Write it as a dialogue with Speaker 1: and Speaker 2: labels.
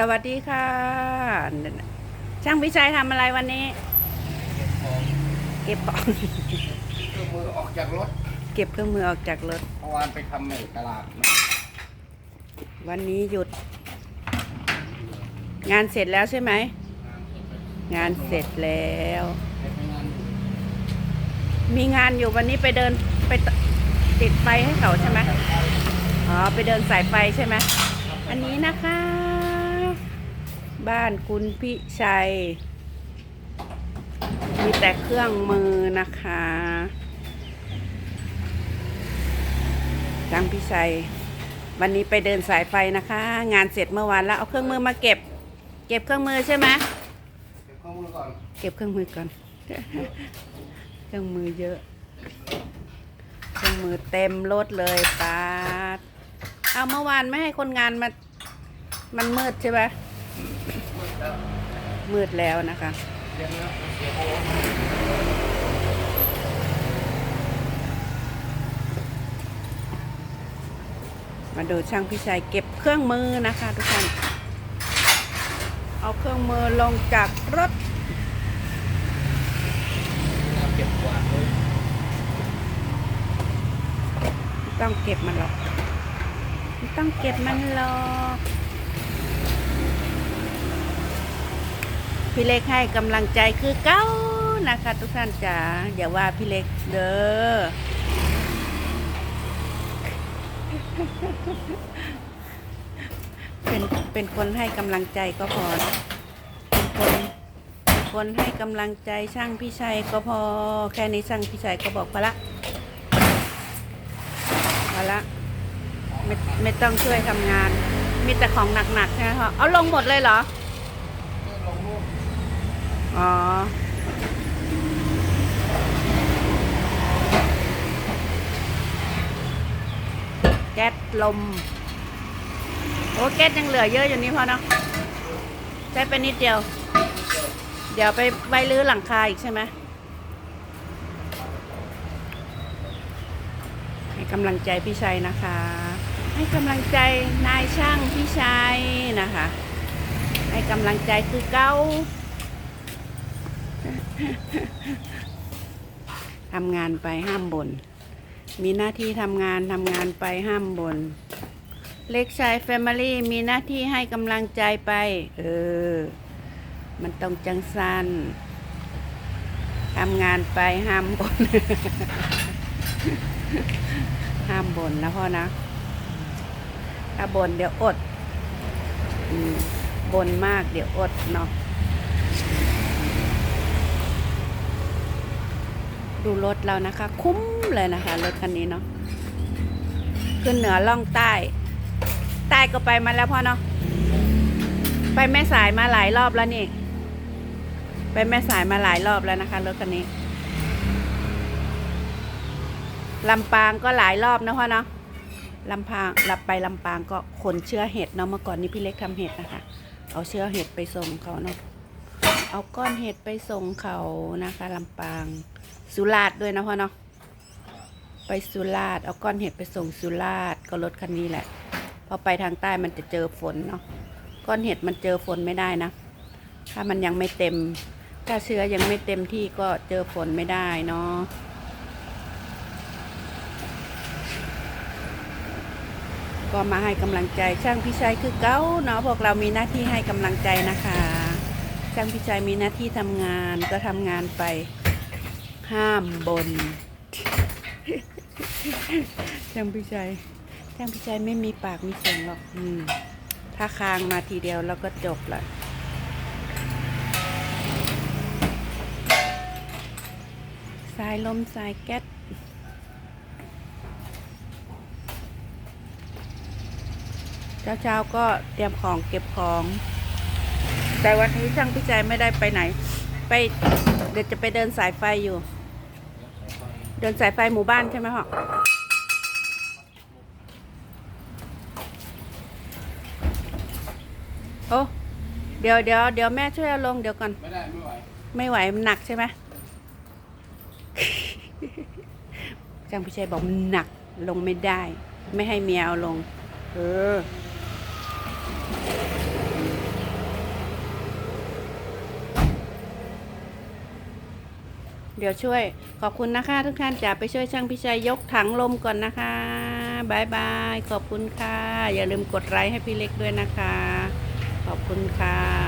Speaker 1: สวัสดีค่ะ ช่างวิชัยทำอะไรวันนี้ เก็บของ
Speaker 2: เครื่องมือออกจากรถ
Speaker 1: เก็บเครื่องมือออกจากรถ
Speaker 2: เมื่อวานไปทำในตลาดนะ
Speaker 1: วันนี้หยุด งานเสร็จแล้วใช่ไหม งานเสร็จแล้ว
Speaker 2: ไปทำงานอยู่
Speaker 1: มีงานอยู่วันนี้ไปเดินไปตติดไฟให้เขาใช่ไหมอ๋อ ไปเดินสายไฟใช่ไหม อันนี้นะคะ บ้านคุณพิชัย มีแต่เครื่องมือนะคะจังพิชัย วันนี้ไปเดินสายไฟนะคะ งานเสร็จเมื่อวานแล้วเอาเครื่องมือมาเก็บ เก็บเครื่องมือใช่ไหม
Speaker 2: เก็บข้อมูลก่อน
Speaker 1: เก็บเครื่องมือก่อนเครื่องมือเยอะเครื่องมือเต็มรถเลยปาดเอาเมื่อวานไม่ให้คนงานมา มันมืดใช่ไหม มืดแล้วนะคะมาดูช่างพิชัยเก็บเครื่องมือนะคะทุกท่านเอาเครื่องมือลงจากรถต้องเก็บมันหรอกต้องเก็บมันหรอก พี่เล็กให้กำลังใจคือเก้านะคะทุกท่านจ๋าอย่าว่าพี่เล็กเด้อเป็นเป็นคนให้กำลังใจก็พอ เป็นคนเป็นคนให้กำลังใจช่างพี่ชัยก็พอ แค่นี้ช่างพี่ชัยก็บอกพอละพอละไม่ไม่ต้องช่วยทำงาน มีแต่ของหนักๆใช่ไหมคะเอาลงหมดเลยเหรอ อ๋อ แก๊สลม โอ้แก๊สยังเหลือเยอะอยู่นี่พอเนาะใช้ไปนิดเดียว เดี๋ยวไปไว้รื้อหลังคาอีกใช่ไหมให้กำลังใจพี่ชัยนะคะ ให้กำลังใจนายช่างพี่ชัยนะคะ ให้กำลังใจคือเก้า ทำงานไปห้ามบน่น มีหน้าที่ทำงานทำงานไปห้ามบน่น เล็กชายแฟมิลี่มีหน้าที่ให้กำลังใจไป เออ มันต้องจังสันทำงานไปห้ามบน่น ห้ามบ่นนะพ่อนะ ถ้าบ่นเดี๋ยวอดอบ่นมากเดี๋ยวอดเนาะ ดูรถเรานะคะ คุ้มเลยนะคะ รถคันนี้เนาะขึ้นเหนือล่องใต้ ใต้ก็ไปมาแล้วพ่อเนาะไปแม่สายมาหลายรอบแล้วนี่ ไปแม่สายมาหลายรอบแล้วนะคะรถคันนี้ลำปางก็หลายรอบนะพ่อเนาะลำปางลับไปลำปางก็ขนเชื้อเห็ดเนาะเมื่อก่อนนี้พี่เล็กทำเห็ดนะคะ เอาเชื้อเห็ดไปส่งเขาเนาะ เอาก้อนเห็ดไปส่งเขานะคะลำปาง สุราษฎร์ด้วยนะพ่อเนาะไปสุราษฎร์เอาก้อนเห็ดไปส่งสุราษฎร์ก็รถคันนี้แหละพอไปทางใต้มันจะเจอฝนเนาะก้อนเห็ดมันเจอฝนไม่ได้นะ ถ้ามันยังไม่เต็ม ถ้าเชื้อยังไม่เต็มที่ก็เจอฝนไม่ได้เนาะก็มาให้กำลังใจช่างพิชัยคือเก้าเนาะพวกเรามีหน้าที่ให้กำลังใจนะคะ ช่างพิชัยมีหน้าที่ทำงานก็ทำงานไปห้ามบนช่างพิชัยช่างพิชัยไม่มีปากมีเสียงหรอกอืมถ้าคางมาทีเดียวแล้วก็จบละสายลมสายแก๊สเช้าๆก็เตรียมของเก็บของ แต่วันนี้ช่างพิจัยไม่ได้ไปไหน ไปเดี๋ยวจะไปเดินสายไฟอยู่ เดินสายไฟหมู่บ้านใช่ไหมพ่อโอ้เดี๋ยวเดี๋ยวเดี๋ยวแม่ช่วยเอาลงเดี๋ยวก่อน
Speaker 2: ไม่ได้ไม่ไหว
Speaker 1: ไม่ไหวมันหนักใช่ไหมจังพิชัยบอกมันหนักลงไม่ได้ ไม่ให้เมียเอาลง เออ เดี๋ยวช่วยขอบคุณนะคะ ทุกท่านจะไปช่วยช่างพิชัยยกถังลมก่อนนะคะบายบายขอบคุณค่ะ อย่าลืมกดไลค์ให้พี่เล็กด้วยนะคะ ขอบคุณค่ะ